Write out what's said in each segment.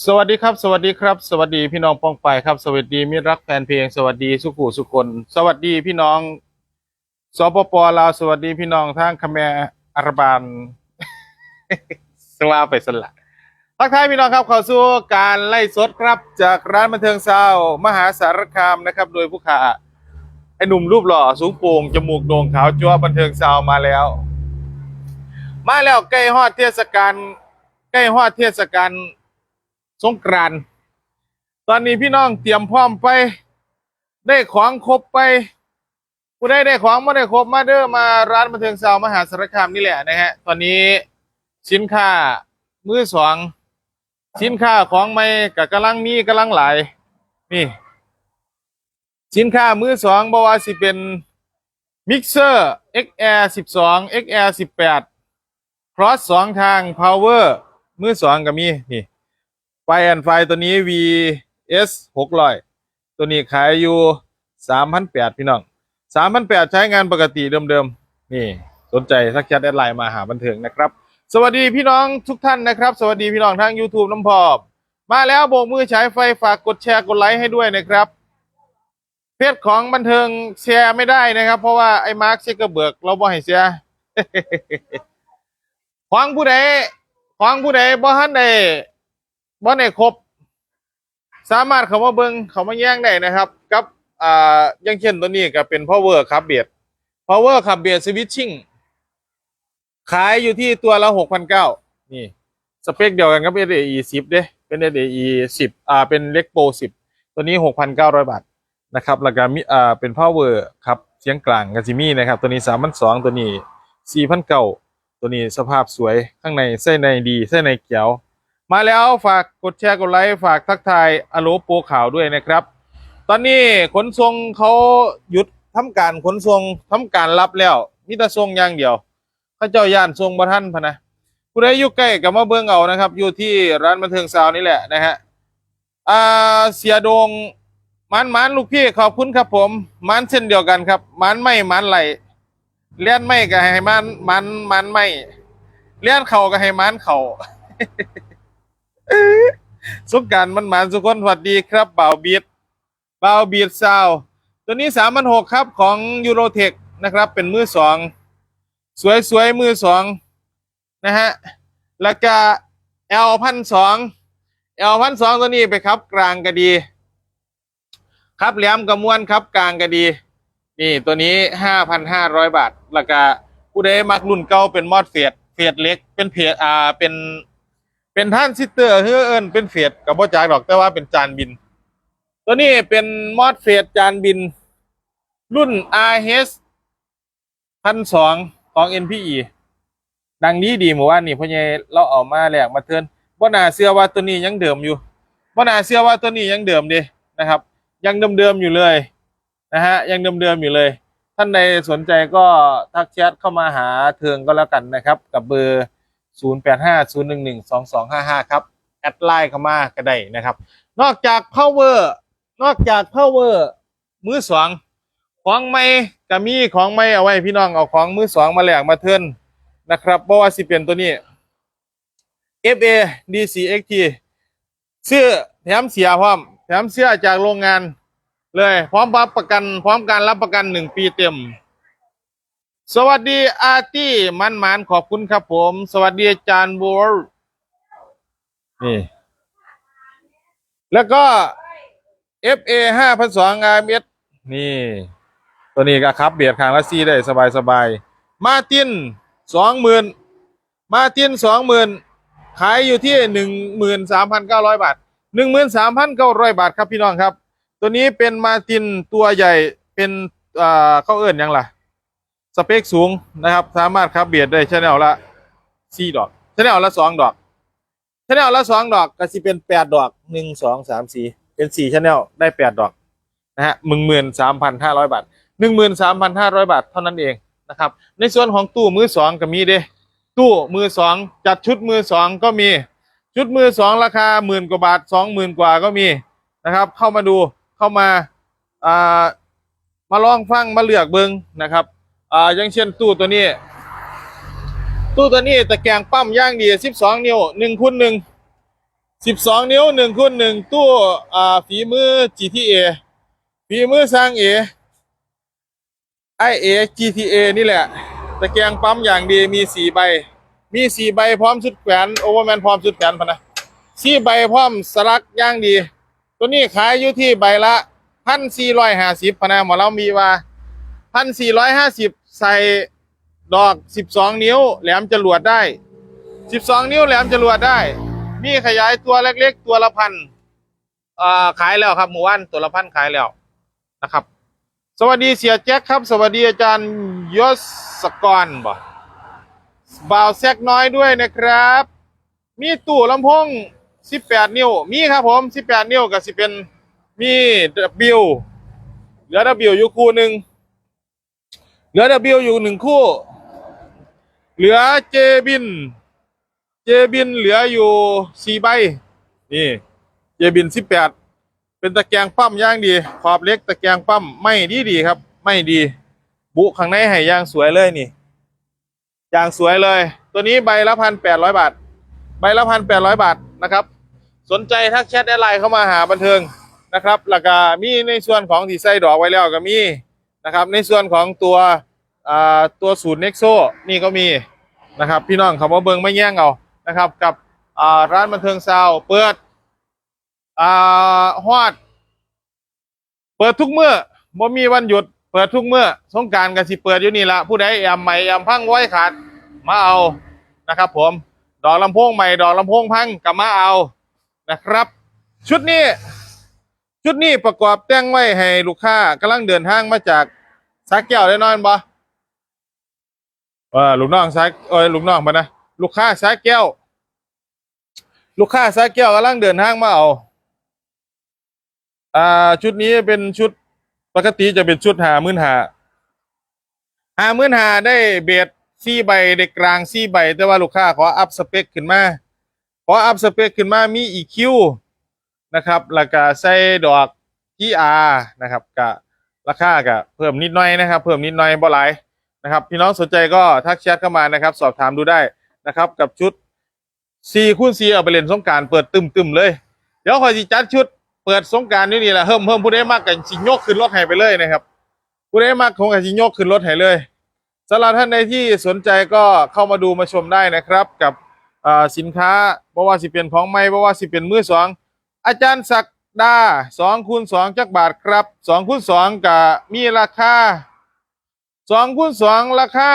สวัสดีครับ สวัสดีครับ สวัสดีพี่น้องป้องไปครับ สวัสดีมิรักแฟนเพลง สวัสดีสุขุสุคนสวัสดีพี่น้องสปปลาวสวัสดีพี่น้องทางคแมอารบานสลาไปสละทักทายพี่น้องครับเข้าสู่การไล่สดครับ จากร้านบันเทิงเศร้ามหาสารคามนะครับ โดยผู้ขาไอหนุ่มรูปหล่อสูงโปร่งจมูกโด่งขาวจัวบันเทิงเศร้ามาแล้ว มาแล้วใกล้ฮอดเทศกาลใกล้ฮอดเทศกาล สงกรานต์ตอนนี้พี่น้องเตรียมพร้อมไป ได้ของครบไปผู้ใดได้ของม่ได้ครบมาเด้อมาร้านบันเทิงสาวมหาสารคามนี่แหละนะฮะตอนนี้สินค้ามือสองสินค้าของใหม่กับกำลังมีกำลังหลายนี่สินค้ามือสองบอกว่าสิเป็นมิกเซอร์ XR 12 XR 18 cross สองทาง power มือสองก็มีนี่ ไฟแอนไฟตัวนี้ VS 600ตัวนี้ขายอยู่3,800พี่น้อง3,800ใช้งานปกติเดิมๆ นี่สนใจทักแชทแอดไลน์มาหาบันเทิงนะครับ สวัสดีพี่น้องทุกท่านนะครับ สวัสดีพี่น้องทาง YouTube น้ำพอบมาแล้วโบกมือฉายไฟฝากกดแชร์กดไลค์ให้ด้วยนะครับเพจของบันเทิงแชร์ไม่ได้นะครับ เพราะว่าไอ้มาร์คเซกเกร์เบิร์กเราบ่ให้แชร์ของผู้ใดของผู้ใดบ่ทันได้ บ่ได้ครบ สามารถเขามาเบิงเขามาแย่งได้นะครับ กับอ่าอย่างเช่นตัวนี้ก็เป็น power ครับเบียด power ขับเบียด switching ขายอยู่ที่ตัวละ6,900นี่ สเปคเดียวกันกับ SAE 10เด้ เป็น SAE 10อ่า เป็น l e x p o 10ตัวนี้6,900บาทนะครับแล้วก็มีอ่าเป็น power ครับเสียงกลางกาซิมี่นะครับ ตัวนี้3,200ตัวนี้4,900ตัวนี้สภาพสวยข้างในไส้ในดีไส้ในเขียว มาแล้วฝากกดแชร์กดไลค์ฝากทักทายอโลโปข่าวด้วยนะครับ ตอนนี้ขนส่งเขาหยุดทำการขนส่งทำการรับแล้วมีแต่ส่งอย่างเดียวข้าเจ้าย่านส่งบ่ทันพะนะผู้ใดอยู่ใกล้กับมาเบิ่งเอานะครับ อยู่ที่ร้านบันเทิงสาวนี่แหละนะฮะอ่าเสียดงมันมันลูกพี่ขอบคุณครับผมมันเช่นเดียวกันครับมันไม่มันไหลเลี้ยนไม่ก็ให้มันมันมันไม่เลี้ยนเข่าก็ให้มันเข่า สุกการมันหมานสุกคนสวัสดีครับเบ่าวบีดเบ่าวบีดซาวตัวนี้สามพันหกครับของยูโรเทคนะครับ เป็นมือสองสวยสวยมือสองนะฮะแล้วก็เอลพันสองเอลพันสองตัวนี้ไปครับ กลางก็ดี ครับแหลมกระมวลครับกลางก็ดี นี่ตัวนี้ห้าพันห้าร้อยบาท แล้วก็ผู้ใดมักรุ่นเก่าเป็นมอดเฟียดเฟียดเล็ก เป็นเฟียดอ่าเป็น เป็นท่านซิสเตอร์เฮือเอินเป็นเฟียดกับพ่อจากดอกแต่ว่าเป็นจานบิน ตัวนี้เป็นมอดเฟียดจานบิน รุ่น RH พันสองของ NPE ดังนี้ดีหมู่ว่านนี่พ่อใหญ่เราเอามาแลกมาเทิร์นบ่นาเชื่อว่าตัวนี้ยังเดิมอยู่บ่นาเชื่อว่าตัวนี้ยังเดิมเดีนะครับ ยังเดิมๆอยู่เลยนะฮะยังเดิมๆอยู่เลย ท่านใดสนใจก็ทักแชทเข้ามาหาเทิงก็แล้วกันนะครับ กับเบอร์ 0850112255 ครับ แอดไลน์เข้ามาก็ได้นะครับ นอกจาก power นอกจาก power มือสองของไม่ก็มีของไม่เอาไว้พี่น้องเอาของมือสองมาแหลกมาเทิร์นนะครับเพราะว่าสิเป็นตัวนี้ FA DCXT เสื้อแถมเสียพร้อม แถมเสื้อจากโรงงานเลย พร้อมรับประกัน พร้อมการรับประกันหนึ่งปีเต็ม สวัสดีอาร์ตี้มันมันขอบคุณครับผม สวัสดีอาจารย์วอลนี่ แล้วก็ FA ห้าพันสอง RMS นี่ ตัวนี้ก็ครับเบียดคางละซีได้สบายสบายมาตินสองหมื่นมาตินสองหมื่นขายอยู่ที่หนึ่งหมื่นสามพันเก้าร้อยบาทหนึ่งหมื่นสามพันเก้าร้อยบาทครับพี่น้องครับ ตัวนี้เป็นมาตินตัวใหญ่เป็นอ่าเขาเอื่นยังล่ะ สเปคสูงนะครับ สามารถครับเบียดได้ชแนลละสี่ดอกชแนลละสองดอกชแนลละสองดอกก็สิเป็นแปดดอกหนึ่งสองสามสี่เป็นสี่ชแนลได้แปดดอกนะฮะหนึ่งหมื่นสามพันห้าร้อยบาทหนึ่งหมื่นสามพันห้าร้อยบาทเท่านั้นเองนะครับ ในส่วนของตู้มือสองก็มีเด้ตู้มือสองจัดชุดมือสองก็มีชุดมือสองราคาหมื่นกว่าบาทสองหมื่นกว่าก็มีนะครับ เข้ามาดูเข้ามาอ่ามาลองฟังมาเลือกเบิงนะครับ อ่าอย่างเช่นตู้ตัวนี้ ตู้ตัวนี้ตะแกรงปั๊มย่างดี 12 นิ้ว1คูณ1สิบสองนิ้วหนึ่งคูณหนึ่งตู้อ่าฝีมือ GTA ฝีมือสร้างเอไอเอ GTA นี่แหละ ตะแกรงปั๊มอย่างดีมีสี่ใบ มีสี่ใบพร้อมชุดแขวนโอเวอร์แมนพร้อมชุดแขวนพะนะสี่ใบพร้อมสลักย่างดี ตัวนี้ขายอยู่ที่ใบละพันสี่ร้อยห้าสิบพะนะหมอเรามีว่าพันสี่ร้อยห้าสิบ ใส่ดอกสิบสองนิ้ว แหลมจรวดได้สิบสองนิ้วแหลมจรวดได้ มีขยายตัวเล็กๆ ตัวละพันขายแล้วครับหมู่บ้านตัวละพันขายแล้วนะครับ สวัสดีเสียแจ็คครับ สวัสดีอาจารย์ยศกรบ่บ่าวแซกน้อยด้วยนะครับ มีตู้ลำโพง18 นิ้ว มีครับผม 18 นิ้วก็สิเป็นมี W เหลือ W อยู่คู่หนึ่ง เหลือ W อยู่หนึ่งคู่ เหลือเจบินเจบินเหลืออยู่สี่ใบ นี่เจบิน18เป็นตะแกรงปั๊มย่างดีขอบเล็กตะแกรงปั๊มไม่ดีดีครับ ไม่ดี บุข้างในให้ย่างสวยเลยนี่ย่างสวยเลย ตัวนี้ใบละพันแปดร้อยบาท ใบละพันแปดร้อยบาทนะครับ สนใจทักแชทแอดไลน์เข้ามาหาบันเทิงนะครับแล้วก็มีในส่วนของที่ใส่ดอกไว้แล้วก็มี นะครับ ในส่วนของตัวอ่าตัวสูตรเน็กโซนี่ก็มีนะครับ พี่น้องเขามาเบิงไม่แย่งเอานะครับ กับอ่าร้านบันเทิงซาวเปิดอ่าฮอด เปิดทุกเมื่อบ่มีวันหยุด เปิดทุกเมื่อสงการกันสิเปิดอยู่นี่ละผู้ใดแอมใหม่แอมพังไว้ขาดมาเอานะครับ ผมดอกลำโพงใหม่ดอกลำโพงพังกับมาเอานะครับ ชุดนี้ ชุดนี้ประกอบแต่งไว้ให้ลูกค้ากำลังเดินทางมาจากสักแก้วได้นอนบ่เออลูกน้องสักเอ้ยลูกน้องมานะลูกค้าสักแก้ว ลูกค้าสักแก้วกำลังเดินทางมาเอาอ่าชุดนี้เป็นชุดปกติจะเป็นชุดหามื่นหาหามื่นหาได้เบียดซี่ใบเด็กกลางซี่ใบ แต่ว่าลูกค้าขออัพสเปคขึ้นมา ขออัพสเปคขึ้นมามี EQ นะครับแล้วก็ใส่ดอก GR นะครับกะราคากะเพิ่มนิดหน่อยนะครับ เพิ่มนิดหน่อยบ่หลายนะครับ พี่น้องสนใจก็ทักแชทเข้ามานะครับ สอบถามดูได้นะครับ กับชุด4คูณ4เอาไปเล่นสงการเปิดตึมๆเลย เดี๋ยวคอยสิจัดชุดเปิดสงการนี่นี่แหละเพิ่มเพิ่มผู้ใดมากกันสิยกขึ้นรถให้ไปเลยนะครับ ผู้ใดมากคงกันสิยกขึ้นรถให้เลยสำหรับท่านใดที่สนใจก็เข้ามาดูมาชมได้นะครับ กับสินค้าบ่ว่าสิเป็นของใหม่บ่ว่าสิเป็นมือสอง อาจารย์ศักดาสองคูณสองจักบาทครับสองคูณสองกับมีราคาสองคูณสองราคา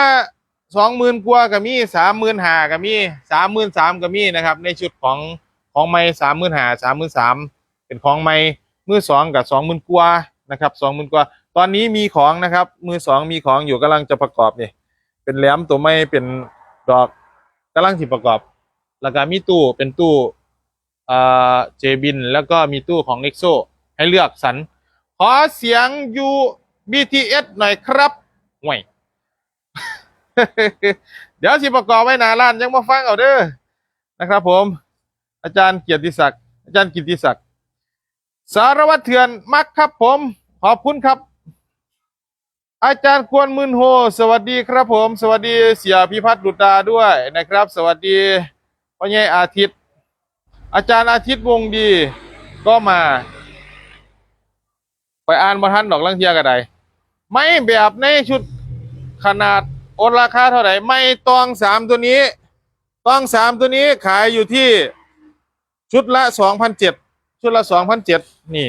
สองหมื่นกว่ากับมีสามหมื่นห้ากับมีสามหมื่นสามกับมีนะครับ ในชุดของของใหม่สามหมื่นห้าสามหมื่นสามเป็นของใหม่มือสองกับสองหมื่นกว่านะครับสองหมื่นกว่า ตอนนี้มีของนะครับ มือสองมีของอยู่กำลังจะประกอบนี่เป็นแหลมตัวไม่เป็นดอกกำลังที่ประกอบ แล้วก็มีตู้เป็นตู้ เจบินแล้วก็มีตู้ของ e x o ให้เลือกสรรขอเสียงยู BTS หน่อยครับห่วยเดี๋ยวสิประกอบไว้นาร้านยังมาฟังเอาเด้อนะครับผม อาจารย์เกียรติศักดิ์อาจารย์กิติศักดิ์สารวัตรเถื่อนมักครับผม ขอบคุณครับ อาจารย์ควรมืนโฮ สวัสดีครับผม สวัสดีเสียพิพัฒน์ดุดดาด้วยนะครับ สวัสดีพ่อใหญ่อาทิตย์ อาจารย์อาทิตย์วงดีก็มาไปอ่านมาทันดอกลังเทียกันใดไม่แบบในชุดขนาดโอนราคาเท่าไหร่ไม่ตองสามตัวนี้ตองสามตัวนี้ขายอยู่ที่ชุดละสองพันเจ็ดชุดละสองพันเจ็ดนี่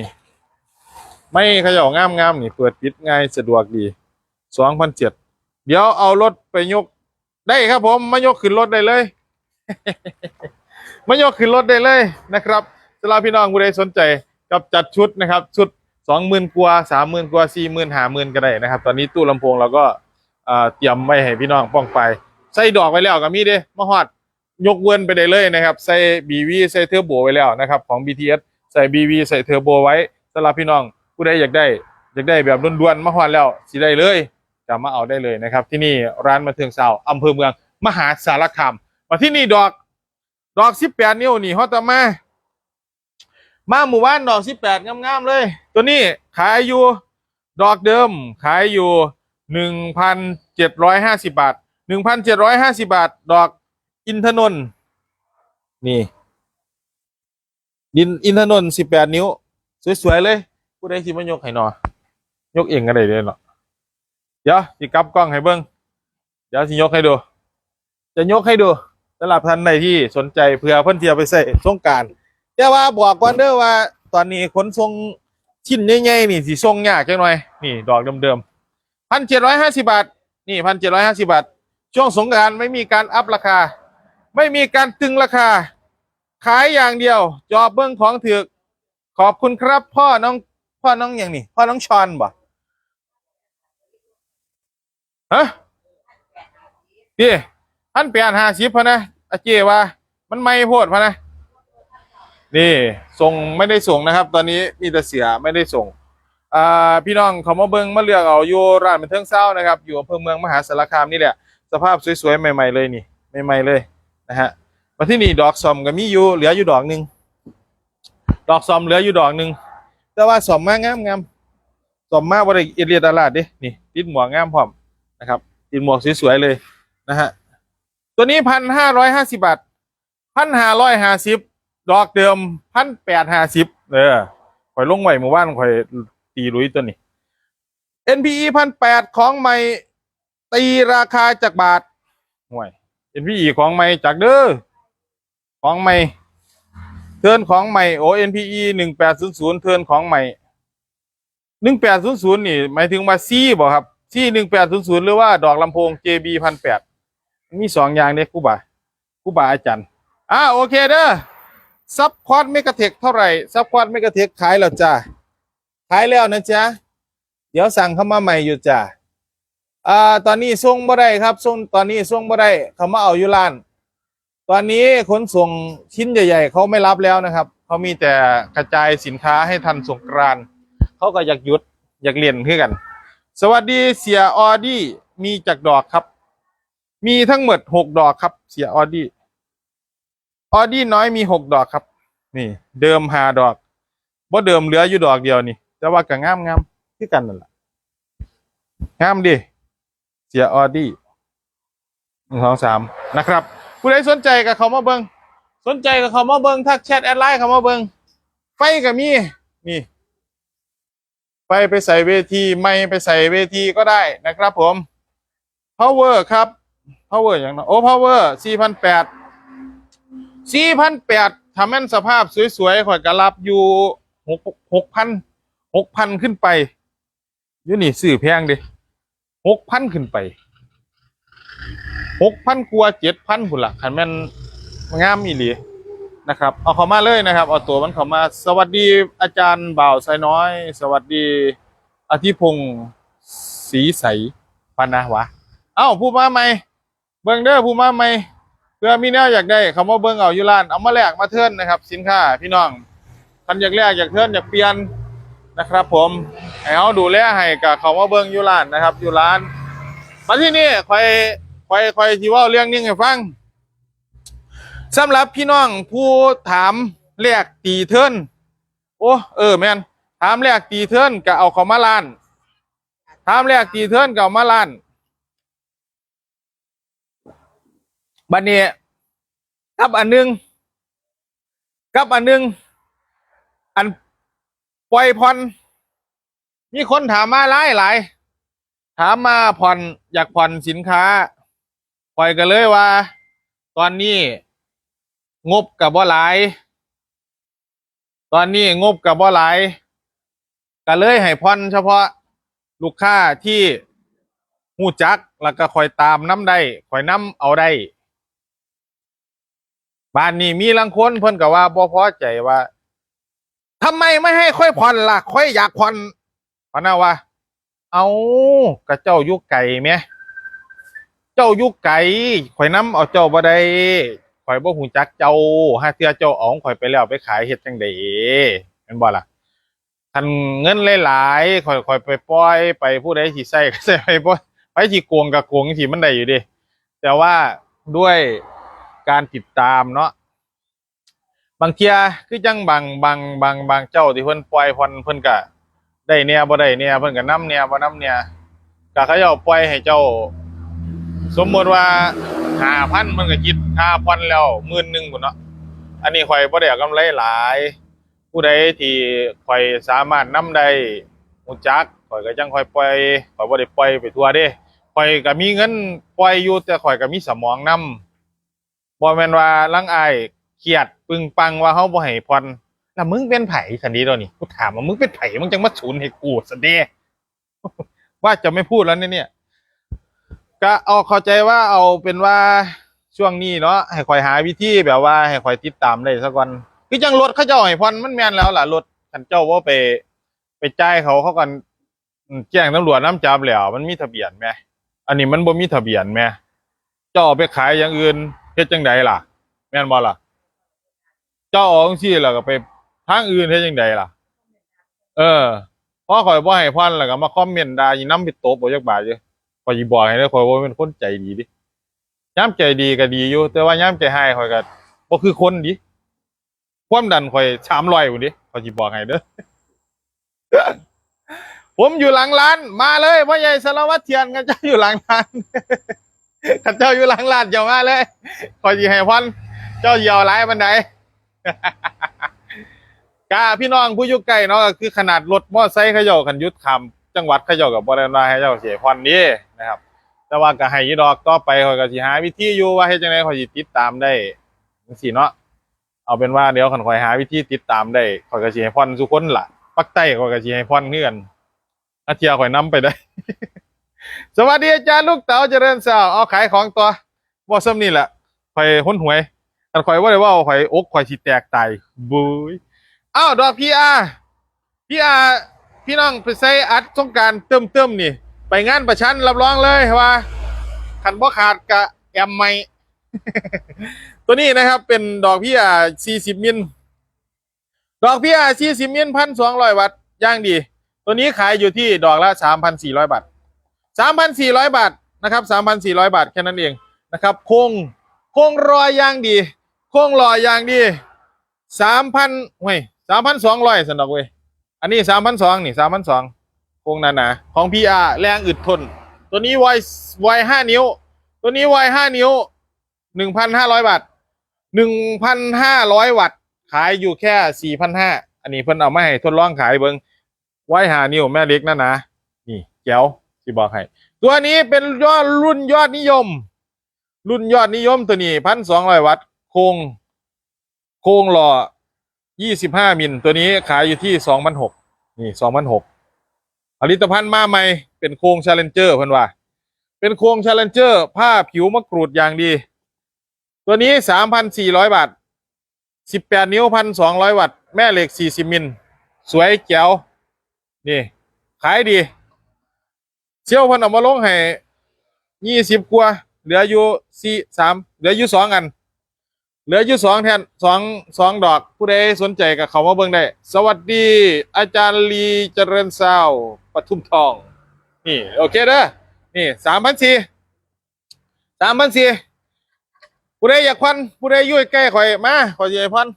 ไม่ขย่างามงามนี่เปิดปิดง่ายสะดวกดีสองพันเจ็ดเดี๋ยวเอารถไปยกได้ครับผม มายกขึ้นรถได้เลย มายกขึ้นรถได้เลยนะครับสำหรับพี่น้องผู้ใดสนใจกับจัดชุดนะครับ ชุดสองหมื่นกว่าสามหมื่นกว่าสี่หมื่นห้าหมื่นก็ได้นะครับ ตอนนี้ตู้ลำโพงเราก็เตรียมไว้ให้พี่น้องป้องไป ใส่ดอกไว้แล้วก็มีเด้มาฮอดยกเว้นไปได้เลยนะครับ ใส่ BV ใส่เทอร์โบไว้แล้วนะครับของ BTS ใส่ BV ใส่เทอร์โบไว้สำหรับพี่น้องผู้ใดอยากได้อยากได้แบบด่วนๆมาฮอดแล้วสิได้เลยจะมาเอาได้เลยนะครับ ที่นี่ร้านบันเทิงสาวอำเภอเมืองมหาสารคามมาที่นี่ดอก ดอก18นิ้วนี่ฮอตมา มาหมู่บ้านดอก18งามๆเลย ตัวนี้ขายอยู่ดอกเดิมขายอยู่1,750บาท1,750บาท ดอกอินทนนท์นี่ดินอินทนนท์สิบแปดนิ้ว สวย ๆ เลยผู้ใดสิมายกให้หนอยกเองก็ได้เลยเนาะเดี๋ยวสิกลับกล้องให้เบิ้งเดี๋ยวสิยกให้ดู จะยกให้ดู สำหรับท่านใดที่สนใจเผื่อเพิ่นเที่ยวไปใส่สงการแต่ว่าบอกก่อนเด้อว่า ตอนนี้ขนส่งชิ้นใหญ่ๆนี่สิส่งยากจังหน่อยนี่ดอกเดิมๆพันเจ็ดร้อยห้าสิบาทนี่พันเจ็ดร้อยห้าสิบาทช่วงสงการไม่มีการอัพราคา ไม่มีการตึงราคา ขายอย่างเดียว จอบเบิ้งของถือขอบคุณครับ พ่อน้องพ่อน้องอย่างนี้พ่อน้องชอนบ่ฮะพี่ พันแปดห้าสิบพะนะอาเจว่า มันไม่โพดพะนะนี่ส่งไม่ได้ส่งนะครับ ตอนนี้มีแต่เสียไม่ได้ส่งอ่าพี่น้องเขามาเบิ้งมาเลือกเอาอยู่ร้านบันเทิงเศร้านะครับ อยู่อำเภอเมืองมหาสารคามนี่แหละ สภาพสวยๆใหม่ ๆเลยนี่ใหม่ๆเลยนะฮะมาที่นี่ดอกซอมก็มีอยู่เหลืออยู่ดอกหนึ่งดอกซอมเหลืออยู่ดอกหนึ่งแต่ว่าซอมมากงามงามซอมมากบริเอเรียดาลาดด้นี่ติดหมวกงามพร้อมนะครับติดหมวกสวยๆเลยนะฮะ ตัวนี้พันห้าร้อยห้าสิบาทพันห้าร้อยห้าสิบดอกเดิมพันแปดห้าสิบเออข่อยลงไหวเมื่อวานข่อยตีลุยตัวนี้ NPE พันแปดของใหม่ตีราคาจากบาทห่วย NPE ของใหม่จากเด้อของใหม่เทินของใหม่โอ NPE หนึ่งแปดศูนย์ศูนย์เทินของใหม่หนึ่งแปดศูนย์ศูนย์นี่หมายถึงว่าซีบ่ครับซีหนึ่งแปดศูนย์ศูนย์หรือว่าดอกลำโพง JB พันแปด มีสองอย่างเนี่ยครูบาคูบาอาจารย์อ่าโอเคเด้อซับควอดเมกะเทคเท่าไหร่ซับควอดเมกะเทคขายแล้วจ้าขายแล้วนะจ๊ะเดี๋ยวสั่งเข้ามาใหม่อยู่จ้าอ่าตอนนี้ส่งบ่ได้ครับส่งตอนนี้ส่งบ่ได้เขามาเอาอยู่ร้าน ตอนนี้ขนส่งชิ้นใหญ่ ๆเขาไม่รับแล้วนะครับเขามีแต่กระจายสินค้าให้ทันสงกรานเขาก็อยากหยุดอยากเรียนขึ้นกัน สวัสดีเสียออดี้มีจากดอกครับ มีทั้งหมดหกดอกครับ เสียออดี้ออดี้น้อยมีหกดอกครับ นี่ เดิมหาดอกบ่เดิมเหลืออยู่ดอกเดียวนี่แต่ว่าก็งามงามๆคือกันนั่นแหละงามดิเสียออดี้หนึ่งสองสามนะครับ ผู้ใดสนใจกับเขามาเบิงสนใจกับเขามาเบิงทักแชทแอดไลน์เขามาเบิงไฟกับมีนี่ไฟไปใส่เวที ไม่ไปใส่เวทีก็ได้นะครับผม power ครับ power อย่างนั้นโอ้ power สี่พันแปดสี่พันแปดทำแม่นสภาพสวยๆข่อยกระลับอยู่หกหกพันหกพันขึ้นไปอยู่นี่ซื้อแพงดิหกพันขึ้นไปหกพันกว่าเจ็ดพันพุ่นละขันแม่นงามอีหลีนะครับ เอาเขามาเลยนะครับ เอาตัวมันเขามา สวัสดีอาจารย์บ่าวไซน้อย สวัสดีอธิพงศ์ศรีใสพันนะวะ เอ้าผู้มาใหม บิ่งเด้อผู้มาใหม่เพื่อมีแนวอยากได้เขามาเบิ่งเอาอยู่ร้านเอามาแลกมาเทิร์นนะครับ สินค้าพี่น้องคันอยากแลกอยากเทิร์นอยากเปลี่ยนนะครับ ผมให้เขาดูแลให้กับเขามาเบิ่งอยู่ร้านนะครับ อยู่ร้านมาที่นี่คอยคอยคอยที่ว่าเรื่องนี้ให้ฟังสำหรับพี่น้องผู้ถามแลกตีเทิร์นโอ้เออแมนถามแลกตีเทิร์นก็เอาเขามาร้านถามแลกตีเทิร์นก็เอามาร้าน บัดนี้กับอันหนึง กับอันหนึง อันปล่อยผ่อนมีคนถามมาหลายหลายถามมาผ่อนอยากผ่อนสินค้า ปล่อยกันเลยว่า ตอนนี้ งบกับบ่หลาย ตอนนี้งบกับบ่หลายก็เลยให้ผ่อนเฉพาะลูกค้าที่หูจักแล้วก็คอยตามน้ำได้คอยน้ำเอาได้ บ้านนี้มีลังคนเพิ่นก็ว่าบ่พอใจว่าทำไมไม่ให้ค่อยผ่อนล่ะ ค่อยอยากผ่อนพะนะว่า เอากระเจ้าอยู่ไก่แหมเจ้าอยู่ไก่ข่อยน้ำเอาเจ้าบ่ได้ข่อยบ่ฮู้จักเจ้าหาเทื่อเจ้าอาของข่อยไปแล้วไปขายเฮ็ดจังได๋แม่นบ่ล่ะคันเงินหลายๆข่อยข่อยไปปล่อยไปผู้ใดสิใช้ก็ใช้ไปบ่ไปสิโกงก็โกงสิมันได้อยู่ดิแต่ว่าด้วย การติดตามเนาะบางเทียคือจังบางบางบางบางเจ้าที่เพิ่นปล่อยเพิ่นเพิ่นก็ได้เนี่ยบ่ได้เนี่ยเพิ่นก็นํเนี่ยบ่นํเนี่ยก็เขาเจ้าปล่อยให้เจ้า สมมติว่า5,000มันก็คิดค่าผ่อนแล้ว10,000นึงพุ่นเนาะอันนี้ข่อยบ่ได้เอากำไรหลาย ผู้ใดที่ข่อยสามารถนำได้ฮู้จักข่อยก็จังข่อยปล่อยข่อยบ่ได้ปล่อยไปทั่วเด้ข่อยก็มีเงินปล่อยอยู่แต่ข่อยก็มีสมองนำ บ่แม่นว่าลังอายเครียดปึงปังว่าเฮาบ่ให้ผ่อนแล้วมึงเป็นไผสันดีดอกนี่กูถามว่ามึงเป็นไผมึงจังมาสูนให้กูสันเด้ว่าจะไม่พูดแล้วเนี่ยเนี่ยก็เอาเข้าใจว่าเอาเป็นว่าช่วงนี้เนาะให้คอยหาวิธีแบบว่าให้คอยติดตามได้สักวันคือจังรถเขาเจ้าให้พรมันแม่นแล้วล่ะรถคันเจ้าว่าไป ไปจ่ายเขาเขากันแจ้งตำรวจน้ำจับแล้วมันมีทะเบียนไหมอันนี้มันบ่มีทะเบียนไหมเจ้าไปขายอย่างอื่น ฮ็ดจังใดล่ะ แม่นบ่ล่ะ เจ้าออกจังซี่แล้วก็ไปทางอื่นเฮ็ดจังใดล่ะ เออพอข่อยบ่ให้พรแล้วก็มาคอมเมนต์ด่าอีน้ำไปตบบ่จักบาทอยู่ขอยสิบอกให้เด้อข่อยว่เป็นคนใจดีดิย้ำใจดีก็ดีอยู่ แต่ว่าย้ำใจให้ข่อยก็บ่คือคนดิความดันข่อยสามร้อยพุ่นดิข่อยสิบอกให้เด้อผมอยู่หลังร้าน มาเลยพ่อใหญ่สารวัตรเทียนกันเจ้าอยู่หลังร้าน กันเจ้าอยู่หลังร้านเจ้ามาเลยข่อยสิให้พรเจ้าเหี่ยวหลายบันไดกาพี่น้องผู้อยู่ใกล้เนาะก็คือขนาดรถมอไซค์ขาเจ้าคันยุดคำจังหวัดขาเจ้ากับบ่ได้ว่าให้เจ้าเสียพรนี้นะครับ แต่ว่าก็ให้ยีดอกต่อไปเขาก็สิหาวิธีอยู่ว่าเฮ็ดจังได๋เขาสิติดตามได้จังซี่เนาะเอาเป็นว่าเดี๋ยวคันข่อยหาวิธีติดตามได้ข่อยก็สิให้พรทุกคนละปักใต้ข่อยก็สิให้พรคือนอาเทียข่อยนํไปได้ สวัสดีอาจารย์ลูกเต๋าเจริญสาวเอาขายของตัวบ่ซ้ำนี่แหละข่อยหุนหวยคันข่อยบ่ได้ว่าข่อยอกข่อยสิแตกตายบุยอ้าวดอกพี่อาพี่อาพี่น้องไปใส่อัดสงการเติมเติมนี่ ไปงานประชันรับรองเลยว่าขันบ่ขาดกะแอมไม่ตัวนี้นะครับเป็นดอกพี่อา40 มิล ดอกพี่อา40 มิลพันสองร้อยวัตต์ย่างดี ตัวนี้ขายอยู่ที่ดอกละ 3,400 บาท 3,400บาทนะครับ3,400บาทแค่นั้นเองนะครับโครงโครงรอยยางดี โครงรอยยางดีสามพันเว้ยสามพันสองร้อยสันดอกเว้ยอันนี้สามพันสองนี่สามพันสองโครงหนาหนาๆของ PR แรงอึดทน ตัวนี้ไวไวห้านิ้ว ตัวนี้ไวห้านิ้วหนึ่งพันห้าร้อยบาทหนึ่งพันห้าร้อยวัตต์ขายอยู่แค่สี่พันห้าอันนี้เพิ่นเอามาให้ทดลองขายเบิงไว้ห้านิ้วแม่เล็กนะนะนี่แก้ว ที่บอกให้ตัวนี้เป็นยอดรุ่นยอดนิยม รุ่นยอดนิยมตัวนี้พันสองร้อยวัตต์โครงโครงหล่อ25มิลตัวนี้ขายอยู่ที่2,600นี่2,600ผลิตภัณฑ์มาใหม่เป็นโครงชาเลนเจอร์เพิ่อนว่า เป็นโครงชาเลนเจอร์ผ้าผิวมะกรูดอย่างดี ตัวนี้3,400บาท18นิ้ว1,200วัตต์แม่เหล็ก40มิล สวยแจ๋วนี่ ขายดี เชี่ยวเพิ่นเอามาลงให้20กว่าเหลืออยู่4 3เหลืออยู่2อัน เหลืออยู่สองแทนสองสองดอกผู้ใดสนใจกับเขามาเบิ่งได้ สวัสดี อาจารย์ลีเจริญซาวปทุมทอง นี่ โอเคเด้อนี่สามพันสี่สามพันสี่ผู้ใดอยากพันผู้ใดยู่ยใกล้ข่อยมาข่อยให้พัน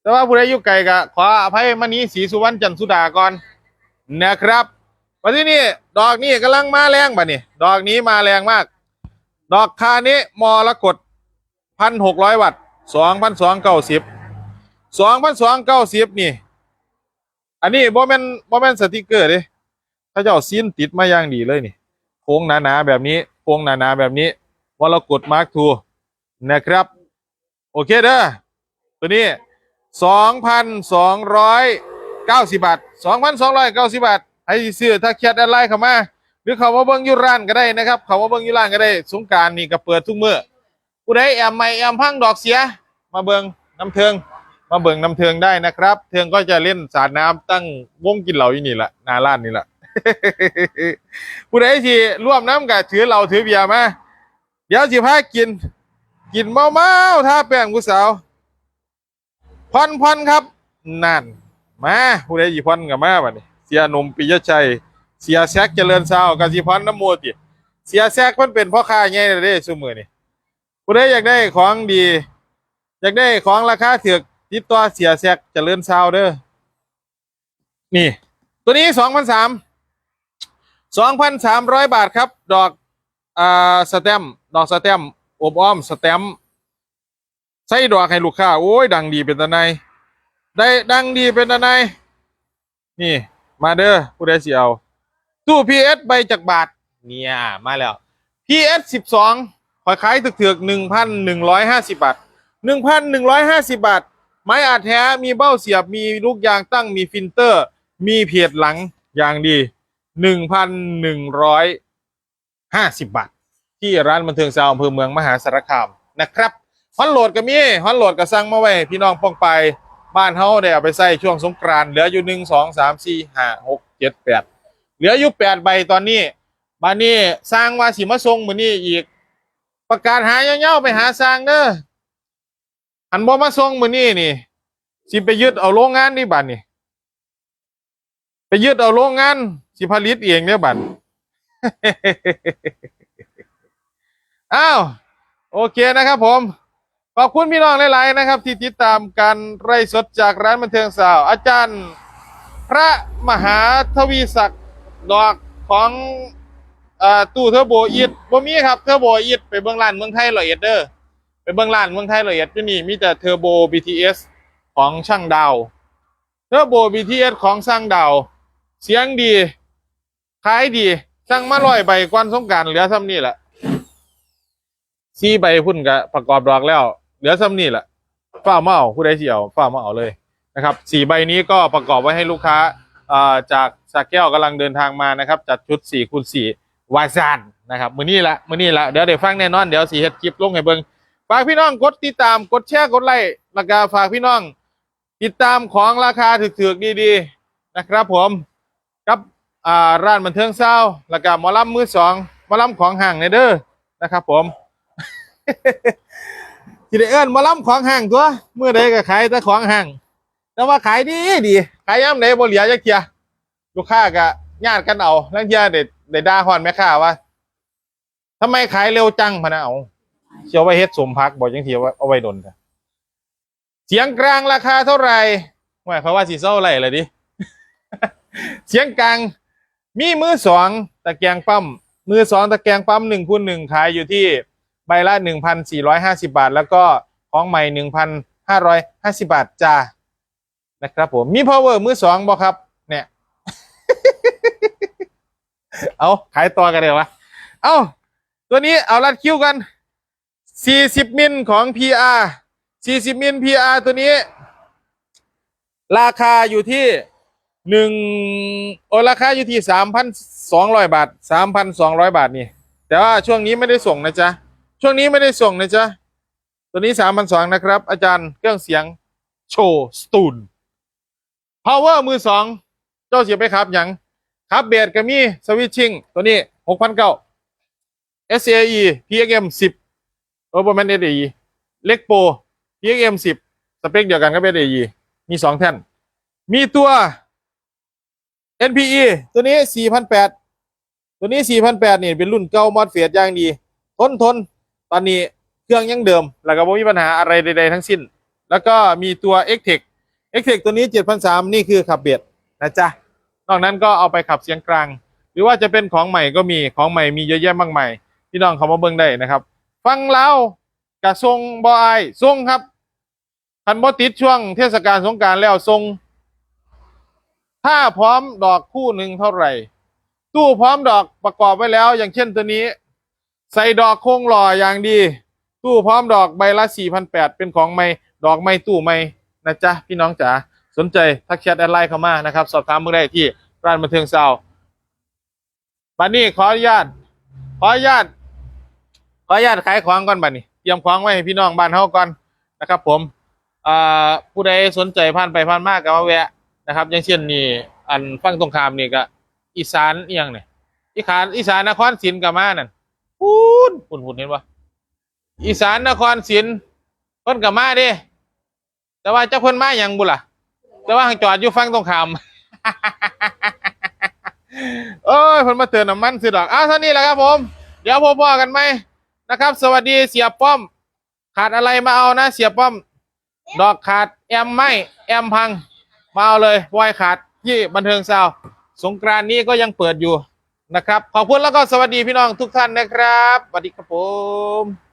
แต่ว่าผู้ใดอยู่ไกลก็ขออภัยมานี้สีสุวรรณจันทสุดาก่อนนะครับ วันที่นี่ดอกนี้กำลังมาแรงบ่ะนี่ดอกนี้มาแรงมาก ดอกคานี้มอรกตพันหกร้อยวัตต์สองพันสองเก้าสิบสองพันสองเก้าสิบนี่ อันนี้บ่แมนบ่แมนสติกเกอร์ด้ถ้าเจ้าซีนติดมาอย่างดีเลยนี่ โค้งหนาๆแบบนี้ โค้งหนาๆแบบนี้วรกดมาร์คทูนะครับ โอเคเด้อตัวนี้สองพันสองร้อยเก้าสิบบาทสองพันสองร้อยเก้าสิบบาท ให้ซื้อถ้าแคทแอดไลน์เข้ามาหรือเขามาเบิ่งยุร้านก็ได้นะครับ เขามาเบิ่งยุร้านก็ได้สงการนี่ก็เปิดทุกมื้อผู้ใดแอมไม่แอมพังดอกเสีย มาเบิงน้ำเทืองมาเบิงน้ำเทืองได้นะครับ เทืองก็จะเล่นสาดน้ำตั้งวงกินเหล่าอยู่นี่แหละนาล้านนี่แหละผู้ใดที่ร่วมน้ำกับถือเหล่าถือเบียร์มาเดี๋ยวสิพากิน กินเมาเมาๆท่าแป้งผู้สาวพอนพอนครับ นั่น มาผู้ใดสิพอนกับมาบัดนี้ สียหนมปิยชัย เสียแซกเจริญสาวกับสิพอนน้ำโมติ เสียแซกเพิ่นเป็นพ่อค้าใหญ่เลยเด้ซุมื้อนี่ผู้ใดอยากได้ของดี อยากได้ของราคาถูกติดต่อเสียแซกเจริญซาวเด้อนี่ ตัวนี้สองพันสามสองพันสามร้อยบาทครับ ดอกอ่าสแตมดอกสแตมอบอ้อมสแตมใส่ดอกให้ลูกค้า โอ้ย ดังดีเป็นตะไนได้ดังดีเป็นตะไนนี่ มาเด้อผู้ใดสิเอา ตู้ PS ใบจากบาท เนี่ย มาแล้ว PS สิบสองขายขายถึกๆหนึ่งพันหนึ่งร้อยห้าสิบบาทหนึ่งพันหนึ่งร้อยห้าสิบบาท ไม้อัดแท้มีเบ้าเสียบมีลูกยางตั้งมีฟิลเตอร์ มีเพจหลังอย่างดีหนึ่งพันหนึ่งร้อยห้าสิบบาท ที่ร้านบันเทิงซาวอำเภอเมืองมหาสารคามนะครับฮอนโหลดก็มีฮอนโหลดก็สั่งมาไว้พี่น้องป้องไป บ้านเฮาได้เอาไปใส่ช่วงสงกรานต์เหลืออยู่หนึ่งสองสามสี่ห้าหกเจ็ดแปดเหลืออยู่แปดใบตอนนี้บ้านนี้สร้างว่าสิมาส่งมือนี้อีก ประกาศหาเงาๆไปหาสร้างเด้ออันบ่มาส่งมือนี้นี่สิไปยึดเอาโรงงานนี่บัดนี่ไปยึดเอาโรงงานสิผลิตเองเนี่ยบัดอ้าวโอเคนะครับผม ขอบคุณพี่น้องหลายๆนะครับ ที่ติดตามการไร่สดจากร้านบันเทิงสาว อาจารย์ พระมหาทวีศักดิ์ดอกของอตู้เทอร์โบอีดบ่มีครับเทอร์โบอีดไปเบื้องร้านเมืองไทยร้อยเอ็ดเด้อไปเบื้องร้านเมืองไทยร้อยเอ็ดอยู่นี่มีแต่เทอร์โบ BTS ของช่างดาวเทอร์โบ BTS ของช่างดาว เสียงดีขายดีสั่งมาร้อยใบกวนสงการเหลือซ้ำนี่แหละสี่ใบพุ่นกะประกอบดอกแล้ว เหลือซ้ำนี่แหละฝ้ามาเอาผู้ใดเสียวฝ้ามาเอาเลยนะครับสี่ใบนี้ก็ประกอบไว้ให้ลูกค้าจากสระแก้วกำลังเดินทางมานะครับ จัดชุดสี่คูณสี่วายซานนะครับมือนี้ละมือนี้ละเดี๋ยวเดี๋ยวฟังแน่นอนเดี๋ยวสีเฮ็ดคลิปลงให้เบิ่งฝากพี่น้องกดติดตามกดแชร์กดไลค์แล้วก็ฝากพี่น้อง ติดตามของราคาถูกๆดีๆนะครับผมกับร้านบันเทิงเศร้าแล้วก็หมอลำมือสองหมอลำของห่างในเด้อนะครับผม ที่ได้เอิ้นมอลำของห่างตัวเมื่อใดก็ขายแต่ของห่างแต่ว่าขายดีดีขายย่ำไหนบ่เหลียจักเทียลูกค้าก็ญาติกันเอาแล้วเทียเด็ดได้ด่าฮอนแม่ค้าว่าทำไมขายเร็วจังพะนะเอาเชียวไว้เฮ็ดสมพักบอกจังเทียว่าเอาไว้ดนเถอะเสียงกลางราคาเท่าไหร่ว่าเขาว่าสิเศร้าไรเลยดิเสียงกลางมีมือสองตะแกงปั๊มมือสองตะแกงปั๊มหนึ่งคูณหนึ่งขายอยู่ที่ ใบละหนึ่งพันสี่ร้อยห้าสิบาท แล้วก็ของใหม่หนึ่งพันห้าร้อยห้าสิบาทจ้านะครับผมมี power มือสองบอครับ เนี่ย เอาขายต่อกันเลยวะ เอาตัวนี้เอาลัดคิวกันสี่สิบมิลของ PR สี่สิบมิล PR ตัวนี้ ราคาอยู่ที่หนึ่งโอราคาอยู่ที่สามพันสองร้อยบาทสามพันสองร้อยบาทนี่ แต่ว่าช่วงนี้ไม่ได้ส่งนะจ๊ะ ช่วงนี้ไม่ได้ส่งนะจ๊ะ ตัวนี้สามพันสองนะครับ อาจารย์เครื่องเสียงโชว์สตูน power มือสองเจ้าเสียไปครับยังครับเบสก็มีสวิตชิ่งตัวนี้หกพันเก้า SAE PXM สิบโอเปอร์แมน SAE เล็กโป PXM สิบสเปคเดียวกันกับ SAE มีสองแท่น มีตัว NPE ตัวนี้4,800ตัวนี้4,800นี่เป็นรุ่นเก่ามอดเฟียดอย่างดี ทนทน ตอนนี้เครื่องยังเดิม แล้วก็ไม่มีปัญหาอะไรใด ๆ ทั้งสิ้น แล้วก็มีตัว x t e c x t e c ตัวนี้7,300นี่คือขับเบียดนะจ๊ะ นอกนั้นก็เอาไปขับเสียงกลาง หรือว่าจะเป็นของใหม่ก็มี ของใหม่มีเยอะแยะมากมาย พี่น้องเขามาเบิ่งได้นะครับ ฟังแล้วกระทรงบอายทรงครับคันบอติดช่วงเทศกาลสงการแล้วทรง ถ้าพร้อมดอกคู่หนึ่งเท่าไหร่ ตู้พร้อมดอกประกอบไว้แล้ว อย่างเช่นตัวนี้ ใส่ดอกโค้งหล่ออย่างดี ตู้พร้อมดอกใบละสี่พันแปดเป็นของไม่ดอกไม่ตู้ไม่นะจ๊ะพี่น้องจ๋าสนใจทักแชทแอดไลน์เข้ามานะครับ สอบถามเมื่อได้ที่ร้านบันเทิงเซาบันนี้ขออนุญาตขออนุญาตขออนุญาตขายของก่อนบัดนี้เตรียมของไว้ให้พี่น้องบ้านเฮาก่อนนะครับ ผมอ่าผู้ใดสนใจผ่านไปผ่านมากก็มาแวะนะครับ อย่างเช่นนี่อันฟังตรงคามนี่ก็อีสานเอียงเนี่ยอีขานอีสานนครศรีกัมานั่น พูนพูนพูนเห็นปะอีสานนครศรีเพิ่นกับมาเด้ แต่ว่าเจ้าเพิ่นมาอย่างบุล่ะ แต่ว่าจอดอยู่ฟังตรงคามเอ้ยเพิ่นมาเตือนน้ำมันซื้อดอกอ้าวเท่านี้แหละครับผม เดี๋ยวพบกันไหมนะครับ สวัสดีเสียป้อม ขาดอะไรมาเอานะ เสียป้อม ดอกขาดแอมไม่แอมพัง มาเอาเลยบอยขาดที่บันเทิงซาวสงกรานนี้ก็ยังเปิดอยู่ นะครับ ขอบคุณแล้วก็สวัสดีพี่น้องทุกท่านนะครับสวัสดีครับผม